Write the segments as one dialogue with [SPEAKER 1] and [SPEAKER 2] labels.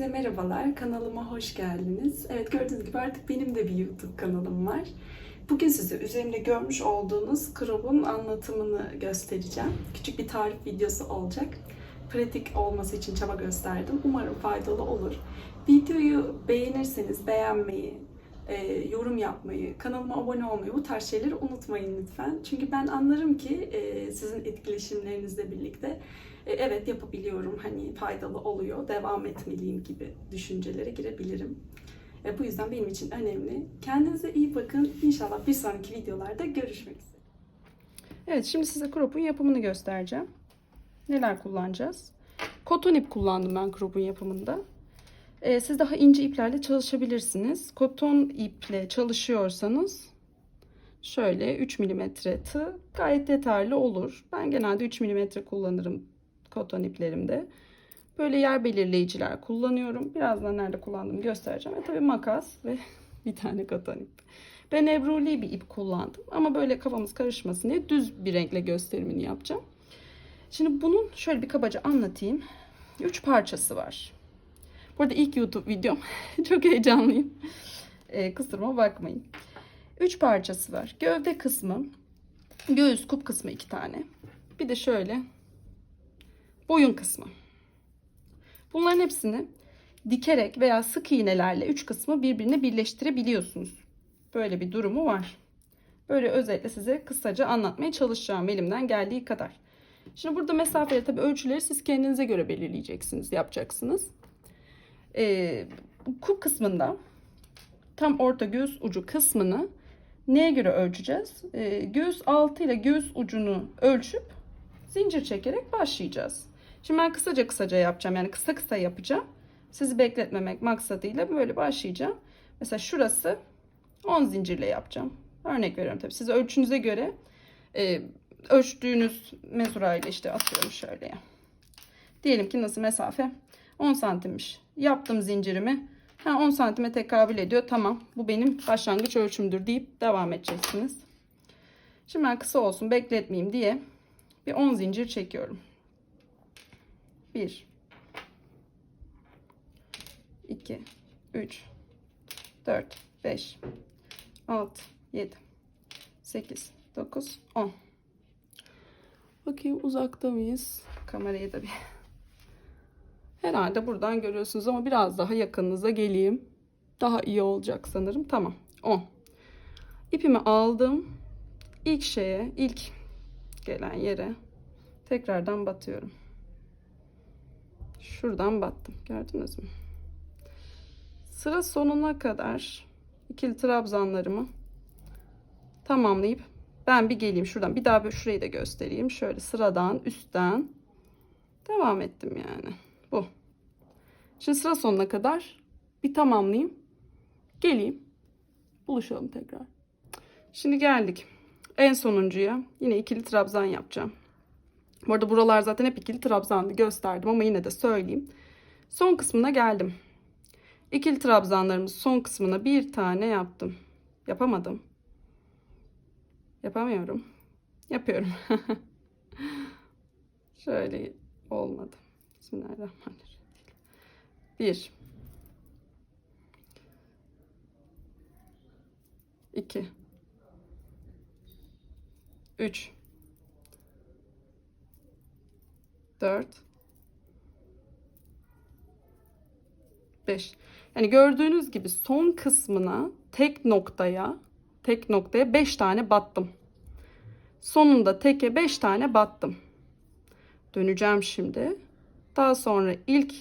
[SPEAKER 1] Hepinize merhabalar, kanalıma hoş geldiniz. Evet gördüğünüz gibi artık benim de bir YouTube kanalım var. Bugün size üzerimde görmüş olduğunuz crop'un anlatımını göstereceğim. Küçük bir tarif videosu olacak. Pratik olması için çaba gösterdim. Umarım faydalı olur. Videoyu beğenirseniz beğenmeyi, e, yorum yapmayı, kanalıma abone olmayı bu tarz şeyleri unutmayın lütfen. Çünkü ben anlarım ki e, sizin etkileşimlerinizle birlikte e, evet yapabiliyorum, hani faydalı oluyor, devam etmeliyim gibi düşüncelere girebilirim. E, bu yüzden benim için önemli. Kendinize iyi bakın. İnşallah bir sonraki videolarda görüşmek üzere.
[SPEAKER 2] Evet şimdi size crop'un yapımını göstereceğim. Neler kullanacağız? Koton ip kullandım ben crop'un yapımında. Ee, siz daha ince iplerle çalışabilirsiniz. Koton iple çalışıyorsanız şöyle 3 mm tığ gayet yeterli olur. Ben genelde 3 mm kullanırım koton iplerimde. Böyle yer belirleyiciler kullanıyorum. Birazdan nerede kullandığımı göstereceğim. Ve tabii makas ve bir tane koton ip. Ben ebruli bir ip kullandım. Ama böyle kafamız karışmasın diye düz bir renkle gösterimini yapacağım. Şimdi bunun şöyle bir kabaca anlatayım. Üç parçası var. Bu arada ilk YouTube videom. Çok heyecanlıyım. Ee, kusuruma bakmayın. Üç parçası var. Gövde kısmı, göğüs kup kısmı iki tane. Bir de şöyle boyun kısmı. Bunların hepsini dikerek veya sık iğnelerle üç kısmı birbirine birleştirebiliyorsunuz. Böyle bir durumu var. Böyle özetle size kısaca anlatmaya çalışacağım elimden geldiği kadar. Şimdi burada mesafeleri tabii ölçüleri siz kendinize göre belirleyeceksiniz, yapacaksınız. Ee, kup kısmında tam orta göğüs ucu kısmını neye göre ölçeceğiz? Ee, göğüs altı ile göğüs ucunu ölçüp zincir çekerek başlayacağız. Şimdi ben kısaca kısaca yapacağım. Yani kısa kısa yapacağım. Sizi bekletmemek maksadıyla böyle başlayacağım. Mesela şurası 10 zincirle yapacağım. Örnek veriyorum tabii. Siz ölçünüze göre e, ölçtüğünüz mezurayla işte atıyorum şöyle. Diyelim ki nasıl mesafe 10 santimmiş. Yaptım zincirimi. Ha 10 santime tekabül ediyor. Tamam bu benim başlangıç ölçümdür deyip devam edeceksiniz. Şimdi ben kısa olsun bekletmeyeyim diye bir 10 zincir çekiyorum. 1 2 3 4 5 6 7 8 9 10 Bakayım uzakta mıyız? Kamerayı da bir Herhalde buradan görüyorsunuz ama biraz daha yakınınıza geleyim. Daha iyi olacak sanırım. Tamam. 10. İpimi aldım. İlk şeye, ilk gelen yere tekrardan batıyorum. Şuradan battım. Gördünüz mü? Sıra sonuna kadar ikili trabzanlarımı tamamlayıp ben bir geleyim şuradan. Bir daha şurayı da göstereyim. Şöyle sıradan üstten devam ettim yani. Bu. Şimdi sıra sonuna kadar bir tamamlayayım. Geleyim. Buluşalım tekrar. Şimdi geldik. En sonuncuya yine ikili trabzan yapacağım. Bu arada buralar zaten hep ikili trabzandı gösterdim ama yine de söyleyeyim. Son kısmına geldim. İkili trabzanlarımız son kısmına bir tane yaptım. Yapamadım. Yapamıyorum. Yapıyorum. Şöyle olmadı. Bismillahirrahmanirrahim. Bir. İki. Üç. Dört. Beş. Yani gördüğünüz gibi son kısmına tek noktaya tek noktaya 5 tane battım. Sonunda teke 5 tane battım. Döneceğim şimdi. Daha sonra ilk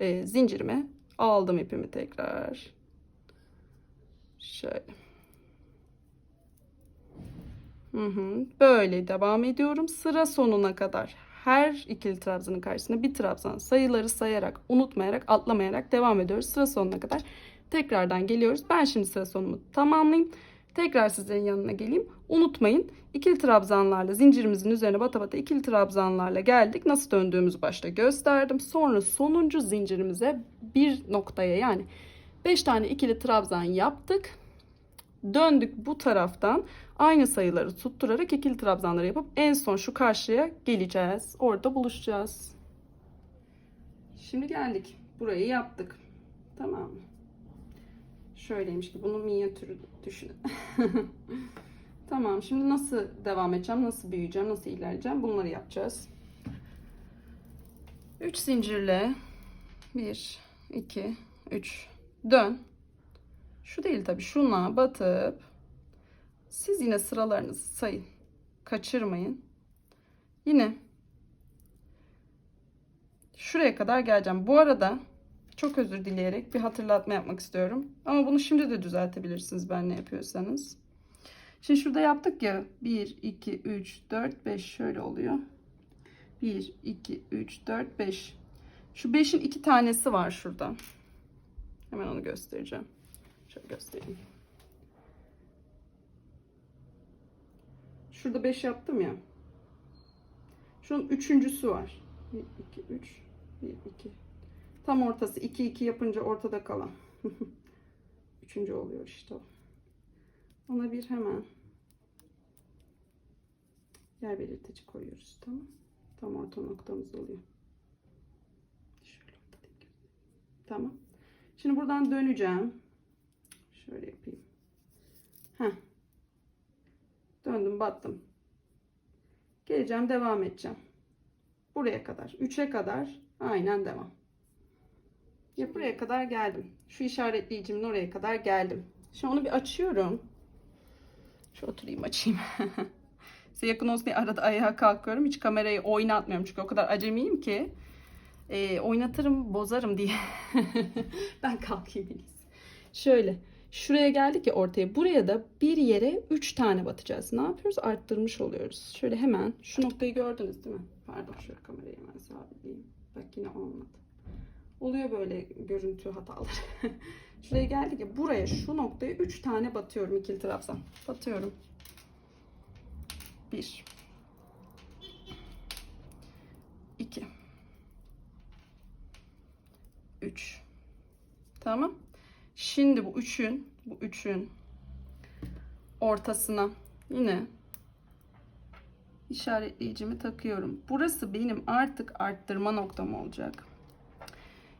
[SPEAKER 2] e, zincirime aldım ipimi tekrar. Şöyle. Hı hı. Böyle devam ediyorum. Sıra sonuna kadar her ikili trabzanın karşısında bir trabzan sayıları sayarak, unutmayarak, atlamayarak devam ediyoruz. Sıra sonuna kadar tekrardan geliyoruz. Ben şimdi sıra sonumu tamamlayayım. Tekrar sizlerin yanına geleyim. Unutmayın ikili trabzanlarla zincirimizin üzerine bata bata ikili trabzanlarla geldik. Nasıl döndüğümüzü başta gösterdim. Sonra sonuncu zincirimize bir noktaya yani 5 tane ikili trabzan yaptık. Döndük bu taraftan aynı sayıları tutturarak ikili trabzanları yapıp en son şu karşıya geleceğiz. Orada buluşacağız. Şimdi geldik. burayı yaptık. Tamam mı? Şöyleymiş ki bunun minyatürü düşünün. tamam şimdi nasıl devam edeceğim? Nasıl büyüyeceğim? Nasıl ilerleyeceğim? Bunları yapacağız. 3 zincirle 1 2 3 dön. Şu değil tabii. Şuna batıp siz yine sıralarınızı sayın. Kaçırmayın. Yine şuraya kadar geleceğim. Bu arada çok özür dileyerek bir hatırlatma yapmak istiyorum. Ama bunu şimdi de düzeltebilirsiniz ben ne yapıyorsanız. Şimdi şurada yaptık ya 1, 2, 3, 4, 5 şöyle oluyor. 1, 2, 3, 4, 5. Şu 5'in iki tanesi var şurada. Hemen onu göstereceğim. Şöyle göstereyim. Şurada 5 yaptım ya. Şunun üçüncüsü var. 1, 2, 3, 1, 2. Tam ortası 2, 2 yapınca ortada kalan. Üçüncü oluyor işte o. Ona bir hemen yer belirtici koyuyoruz. Tamam. Tam orta noktamız oluyor. Şöyle. Tamam. Şimdi buradan döneceğim. Şöyle yapayım. Heh. Döndüm battım. Geleceğim devam edeceğim. Buraya kadar. 3'e kadar aynen devam. Ya buraya kadar geldim. Şu işaretleyicimin oraya kadar geldim. Şimdi onu bir açıyorum. Şu oturayım açayım. Size yakın olsun diye arada ayağa kalkıyorum. Hiç kamerayı oynatmıyorum çünkü o kadar acemiyim ki. E, oynatırım, bozarım diye. ben kalkayım en. Şöyle. Şuraya geldik ya ortaya. Buraya da bir yere 3 tane batacağız. Ne yapıyoruz? Arttırmış oluyoruz. Şöyle hemen şu noktayı gördünüz değil mi? Pardon şöyle kamerayı hemen sabitleyeyim. Bak yine olmadı. Oluyor böyle görüntü hataları. Şuraya geldik ya buraya şu noktaya 3 tane batıyorum ikili trabzan. Batıyorum. 1 2 3 Tamam. Şimdi bu üçün bu üçün ortasına yine işaretleyicimi takıyorum. Burası benim artık arttırma noktam olacak.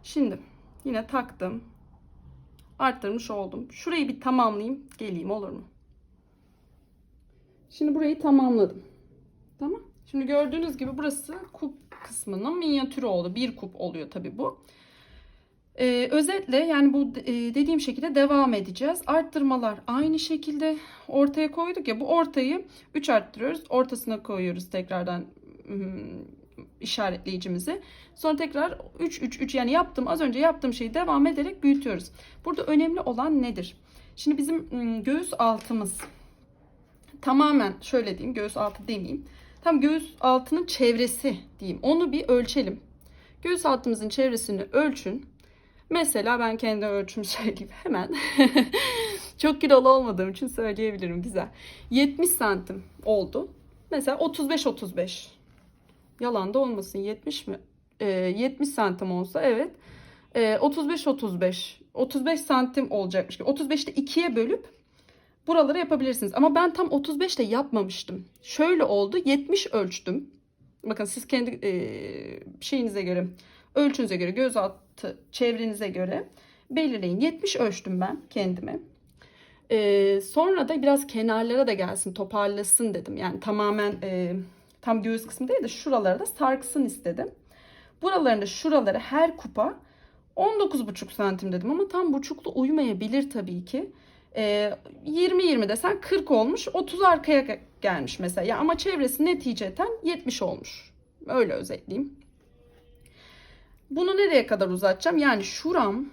[SPEAKER 2] Şimdi yine taktım. Arttırmış oldum. Şurayı bir tamamlayayım. Geleyim olur mu? Şimdi burayı tamamladım. Tamam. Şimdi gördüğünüz gibi burası kup kısmının minyatürü oldu. Bir kup oluyor tabi bu. Ee, özetle yani bu e, dediğim şekilde devam edeceğiz. Arttırmalar aynı şekilde ortaya koyduk ya bu ortayı 3 arttırıyoruz. Ortasına koyuyoruz tekrardan işaretleyicimizi. Sonra tekrar 3 3 3 yani yaptım az önce yaptığım şeyi devam ederek büyütüyoruz. Burada önemli olan nedir? Şimdi bizim göğüs altımız tamamen şöyle diyeyim göğüs altı demeyeyim. Tam göğüs altının çevresi diyeyim. Onu bir ölçelim. Göğüs altımızın çevresini ölçün. Mesela ben kendi ölçümü söyleyeyim hemen. Çok kilolu olmadığım için söyleyebilirim güzel. 70 santim oldu. Mesela 35-35. Yalan da olmasın 70 mi? Ee, 70 santim olsa evet. Ee, 35-35. 35 santim olacakmış gibi. 35'te 2'ye bölüp buraları yapabilirsiniz. Ama ben tam 35 ile yapmamıştım. Şöyle oldu. 70 ölçtüm. Bakın siz kendi e, şeyinize göre, ölçünüze göre, gözaltı çevrenize göre belirleyin. 70 ölçtüm ben kendime. E, sonra da biraz kenarlara da gelsin, toparlasın dedim. Yani tamamen e, tam göğüs kısmı değil de şuralara da sarksın istedim. Buralarında şuralara her kupa 19,5 santim dedim ama tam buçuklu uymayabilir tabii ki. Ee, 20-20 desen 40 olmuş 30 arkaya gelmiş mesela ya ama çevresi neticeten 70 olmuş öyle özetleyeyim bunu nereye kadar uzatacağım? Yani şuram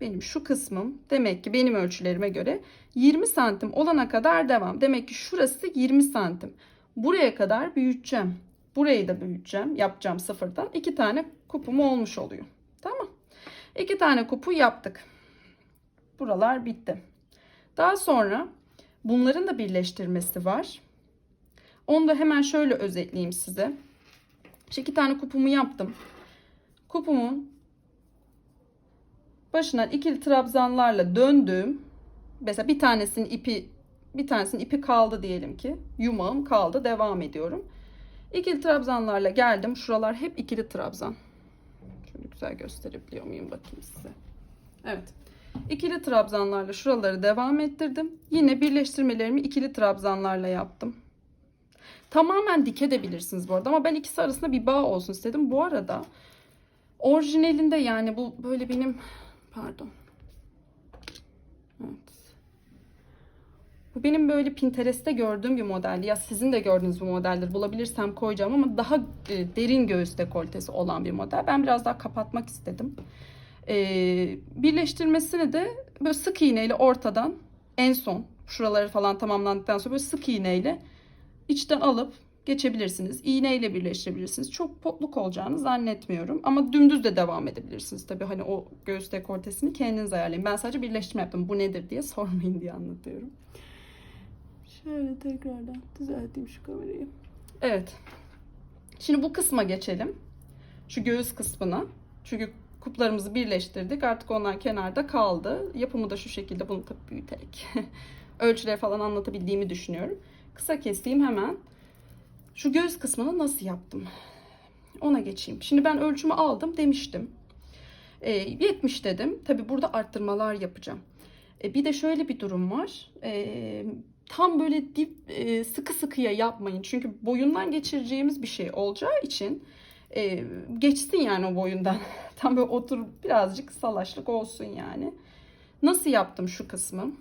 [SPEAKER 2] benim şu kısmım demek ki benim ölçülerime göre 20 santim olana kadar devam. Demek ki şurası 20 santim. Buraya kadar büyüteceğim. Burayı da büyüteceğim. Yapacağım sıfırdan. İki tane kupum olmuş oluyor. Tamam. İki tane kupu yaptık. Buralar bitti. Daha sonra bunların da birleştirmesi var. Onu da hemen şöyle özetleyeyim size. İşte iki tane kupumu yaptım. Kupumun başına ikili trabzanlarla döndüm. Mesela bir tanesinin ipi bir tanesinin ipi kaldı diyelim ki. Yumağım kaldı. Devam ediyorum. İkili trabzanlarla geldim. Şuralar hep ikili trabzan. Şöyle güzel gösterebiliyor muyum bakayım size. Evet. İkili trabzanlarla şuraları devam ettirdim. Yine birleştirmelerimi ikili trabzanlarla yaptım. Tamamen dikebilirsiniz bu arada ama ben ikisi arasında bir bağ olsun istedim. Bu arada orijinalinde yani bu böyle benim pardon. Evet. Bu benim böyle Pinterest'te gördüğüm bir modeldi. Ya sizin de gördüğünüz bir modeldir. Bulabilirsem koyacağım ama daha e, derin göğüs dekoltesi olan bir model. Ben biraz daha kapatmak istedim. E, birleştirmesini de böyle sık iğneyle ortadan en son şuraları falan tamamlandıktan sonra böyle sık iğneyle içten alıp geçebilirsiniz. İğneyle birleştirebilirsiniz. Çok potluk olacağını zannetmiyorum. Ama dümdüz de devam edebilirsiniz. Tabii hani o göğüs dekoltesini kendiniz ayarlayın. Ben sadece birleştirme yaptım. Bu nedir diye sormayın diye anlatıyorum. Şöyle tekrardan düzelteyim şu kamerayı. Evet. Şimdi bu kısma geçelim. Şu göğüs kısmına. Çünkü kuplarımızı birleştirdik. Artık onlar kenarda kaldı. Yapımı da şu şekilde bunu tabii büyüterek ölçüleri falan anlatabildiğimi düşünüyorum. Kısa keseyim hemen. Şu göğüs kısmını nasıl yaptım? Ona geçeyim. Şimdi ben ölçümü aldım demiştim. E, 70 dedim. Tabii burada arttırmalar yapacağım. E, bir de şöyle bir durum var. E, tam böyle dip e, sıkı sıkıya yapmayın. Çünkü boyundan geçireceğimiz bir şey olacağı için e, geçsin yani o boyundan. tam böyle otur birazcık salaşlık olsun yani. Nasıl yaptım şu kısmı?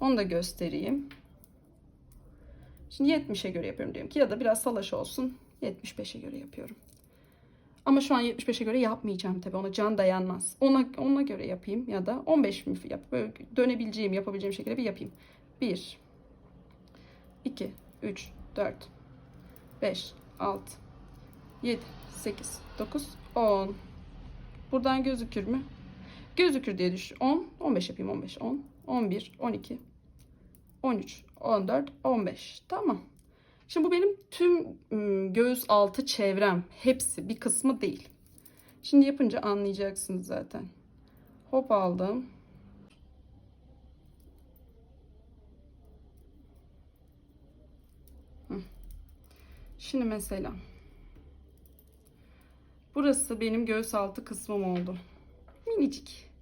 [SPEAKER 2] Onu da göstereyim. Şimdi 70'e göre yapıyorum diyelim ki ya da biraz salaş olsun 75'e göre yapıyorum. Ama şu an 75'e göre yapmayacağım tabii ona can dayanmaz. Ona ona göre yapayım ya da 15 mi yap böyle dönebileceğim yapabileceğim şekilde bir yapayım. 1 2 3 4 5 6 7 8 9 10 Buradan gözükür mü? Gözükür diye düş. 10 15 yapayım 15 10 11 12 13 14 15 tamam. Şimdi bu benim tüm ım, göğüs altı çevrem. Hepsi bir kısmı değil. Şimdi yapınca anlayacaksınız zaten. Hop aldım. Şimdi mesela burası benim göğüs altı kısmım oldu. Minicik.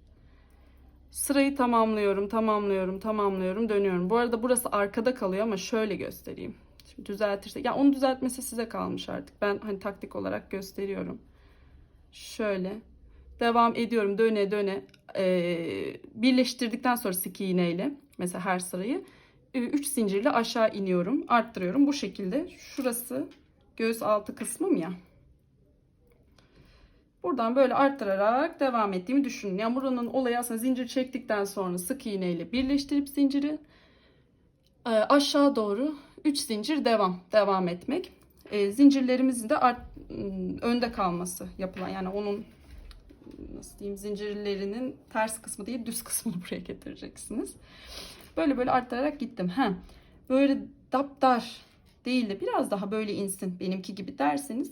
[SPEAKER 2] Sırayı tamamlıyorum, tamamlıyorum, tamamlıyorum, dönüyorum. Bu arada burası arkada kalıyor ama şöyle göstereyim. Şimdi düzeltirse, ya onu düzeltmesi size kalmış artık. Ben hani taktik olarak gösteriyorum. Şöyle devam ediyorum, döne döne. Ee, birleştirdikten sonra sık iğneyle, mesela her sırayı 3 zincirle aşağı iniyorum, arttırıyorum. Bu şekilde şurası göğüs altı kısmım ya. Buradan böyle arttırarak devam ettiğimi düşünün. Yani buranın olayı aslında zincir çektikten sonra sık iğne ile birleştirip zinciri e, aşağı doğru 3 zincir devam devam etmek. E, zincirlerimizin de art, önde kalması yapılan yani onun nasıl diyeyim zincirlerinin ters kısmı değil düz kısmını buraya getireceksiniz. Böyle böyle arttırarak gittim. He, böyle daptar değil de biraz daha böyle insin benimki gibi derseniz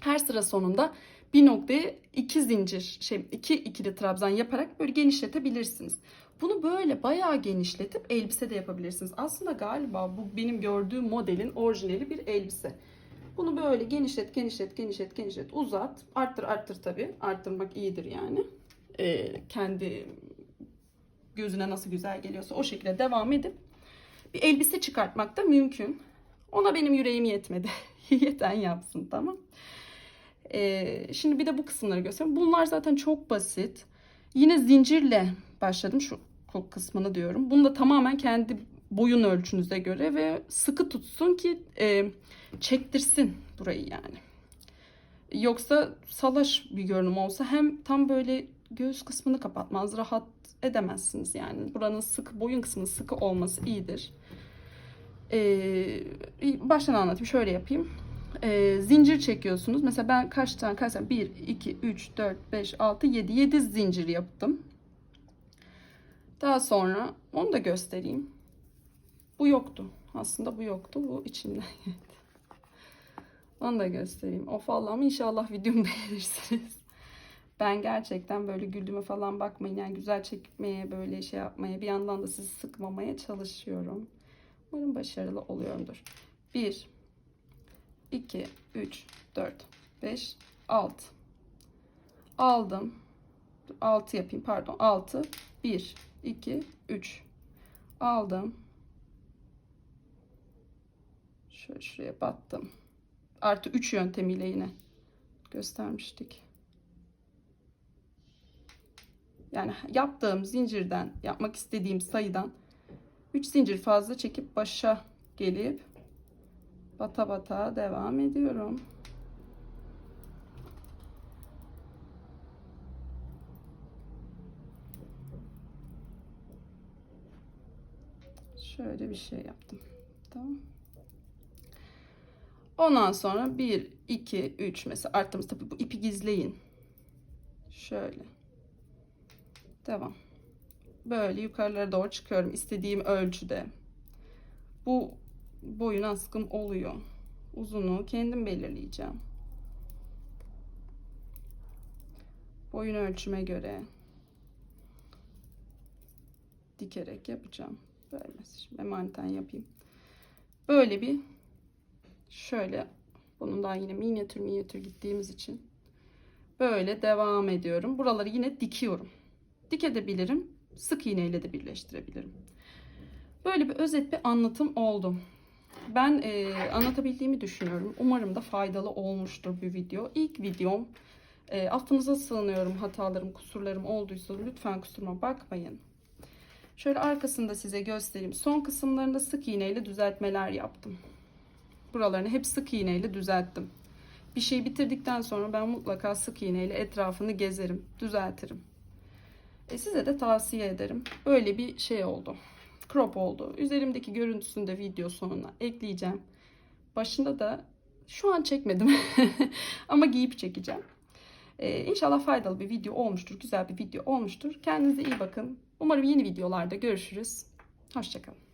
[SPEAKER 2] her sıra sonunda bir noktaya iki zincir, şey iki ikili trabzan yaparak böyle genişletebilirsiniz. Bunu böyle bayağı genişletip elbise de yapabilirsiniz. Aslında galiba bu benim gördüğüm modelin orijinali bir elbise. Bunu böyle genişlet, genişlet, genişlet, genişlet, uzat. Arttır, arttır tabii. Arttırmak iyidir yani. Ee, kendi gözüne nasıl güzel geliyorsa o şekilde devam edip bir elbise çıkartmak da mümkün. Ona benim yüreğim yetmedi. Yeten yapsın tamam. Ee, şimdi bir de bu kısımları göstereyim. Bunlar zaten çok basit. Yine zincirle başladım şu kol kısmını diyorum. Bunu da tamamen kendi boyun ölçünüze göre ve sıkı tutsun ki e, çektirsin burayı yani. Yoksa salaş bir görünüm olsa hem tam böyle göğüs kısmını kapatmaz, rahat edemezsiniz yani. Buranın sıkı, boyun kısmının sıkı olması iyidir. Ee, baştan anlatayım, şöyle yapayım e, zincir çekiyorsunuz. Mesela ben kaç tane kaç tane 1 2 3 4 5 6 7 7 zincir yaptım. Daha sonra onu da göstereyim. Bu yoktu. Aslında bu yoktu. Bu içinden geldi. Onu da göstereyim. Of Allah'ım inşallah videomu beğenirsiniz. Ben gerçekten böyle güldüğüme falan bakmayın. Yani güzel çekmeye böyle şey yapmaya bir yandan da sizi sıkmamaya çalışıyorum. Umarım başarılı oluyorumdur. 1 2, 3, 4, 5, 6. aldım. 6 yapayım pardon. 6 1 2 3 aldım. Şöyle şuraya battım. Artı 3 yöntemiyle yine göstermiştik. Yani yaptığım zincirden, yapmak istediğim sayıdan 3 zincir fazla çekip başa gelip bata bata devam ediyorum. Şöyle bir şey yaptım. Tamam. Ondan sonra 1, 2, 3 mesela arttığımız tabii bu ipi gizleyin. Şöyle. Devam. Böyle yukarılara doğru çıkıyorum istediğim ölçüde. Bu boyun askım oluyor. Uzunu kendim belirleyeceğim. Boyun ölçüme göre dikerek yapacağım. Böyle şimdi emaneten yapayım. Böyle bir şöyle bunun daha yine minyatür minyatür gittiğimiz için böyle devam ediyorum. Buraları yine dikiyorum. Dikebilirim. Sık iğneyle de birleştirebilirim. Böyle bir özet bir anlatım oldu. Ben e, anlatabildiğimi düşünüyorum. Umarım da faydalı olmuştur bu video. İlk videom. E, affınıza sığınıyorum hatalarım, kusurlarım olduysa lütfen kusuruma bakmayın. Şöyle arkasında size göstereyim. Son kısımlarında sık iğneyle düzeltmeler yaptım. Buralarını hep sık iğneyle düzelttim. Bir şey bitirdikten sonra ben mutlaka sık iğneyle etrafını gezerim, düzeltirim. E size de tavsiye ederim. Böyle bir şey oldu. Crop oldu. Üzerimdeki görüntüsünü de video sonuna ekleyeceğim. Başında da şu an çekmedim ama giyip çekeceğim. Ee, inşallah faydalı bir video olmuştur. Güzel bir video olmuştur. Kendinize iyi bakın. Umarım yeni videolarda görüşürüz. Hoşçakalın.